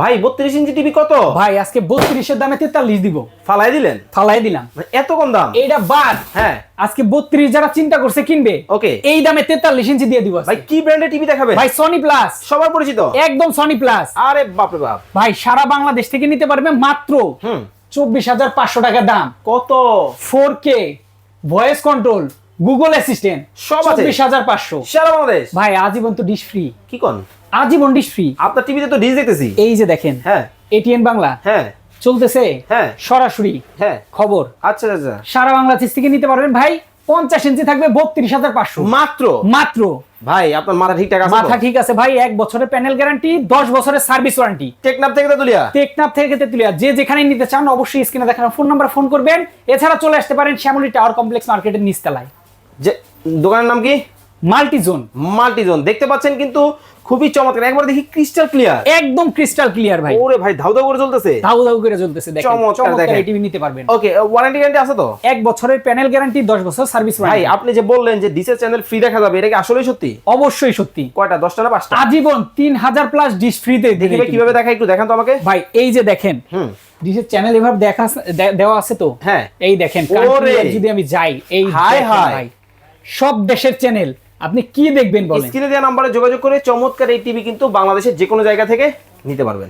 ভাই বত্রিশ inch TV কত? ভাই আজকে বত্রিশের দামে তেতাল্লিশ দিব। ফালাই দিলেন? ফালাই দিলাম। মানে এত কম দাম? এইটা বাদ। হ্যাঁ। আজকে বত্রিশ যারা চিন্তা করছে কিনবে ওকে। এই দামে তেতাল্লিশ ইঞ্চি দিয়ে দিব ভাই কি ব্র্যান্ডের টিভি দেখাবে? ভাই সনি প্লাস সবার পরিচিত? একদম সনি প্লাস আরে বাপরে বাপ। ভাই সারা বাংলাদেশ থেকে নিতে পারবে মাত্র চব্বিশ হাজার পাঁচশো টাকা দাম। কত? Four K voice control Google assistant সব আছে। চব্বিশ হাজার পাঁচশো। সারা বাংলাদেশ? ভাই আজীবন তো ডিশ ফ্রি কি কোন? আজীবন ডিশ ফ্রি আপনার টিভিতে তো ডিশ দেখতেছি। এই যে দেখেন হ্যাঁ। এটিএন বাংলা হ্যাঁ। চলতেছে হ্যাঁ। সরাসরি হ্যাঁ। খবর। আচ্ছা আচ্ছা সারা বাংলাদেশ থেকে নিতে পারবেন। ভাই পঞ্চাশ ইঞ্চি থাকবে বত্রিশ হাজার পাঁচশো। মাত্র? মাত্র। ভাই আপনার মাথা ঠিকঠাক আছে মাথা ঠিক আছে ভাই এক বছরের প্যানেল গ্যারান্টি দশ বছরের সার্ভিস ওয়ারেন্টি টেকনাফ থেকে তুলিয়া টেকনাফ থেকে তেতুলিয়া। যে যেখানে নিতে চান অবশ্যই স্ক্রিনে দেখানো ফোন নাম্বার ফোন করবেন। এছাড়া চলে আসতে পারেন শ্যামলী টাওয়ার কমপ্লেক্স মার্কেটের নিচতলায়। যে দোকানের নাম কি? Multi zone multi zone. দেখতে পাচ্ছেন কিন্তু খুবই চমৎকার। একবার দেখি ক্রিস্টাল ক্লিয়ার। একদম ক্রিস্টাল ক্লিয়ার ভাই। ওরে ভাই ধাউ ধাউ করে চলতেছে। ধাউ ধাউ করে চলতেছে দেখেন। চমৎকার দেখেন। টিভি নিতে পারবেন। ওকে ওয়ারেন্টি গ্যারান্টি আছে তো? এক বছরের প্যানেল গ্যারান্টি দশ বছর সার্ভিস ভাই আপনি যে বললেন যে ডিসের চ্যানেল ফ্রি দেখা যাবে এটা কি আসলেই সত্যি? অবশ্যই সত্যি। কয়টা দশটা না পাঁচটা? আজীবন তিন হাজার প্লাস ডিশ ফ্রিতে দেখবে কীভাবে দেখা একটু দেখান তো আমাকে। ভাই এই যে দেখেন হুম। ডিশের চ্যানেল এভাবে দেখা দেওয়া আছে তো? হ্যাঁ। এই দেখেন! যদি আমি যাই এই দেখেন হায়। সব দেশের চ্যানেল আপনি কি দেখবেন বলেন? স্ক্রিনে দেওয়া নম্বরে যোগাযোগ করে চমৎকার এই টিভি কিন্তু বাংলাদেশের যে কোনো জায়গা থেকে নিতে পারবেন।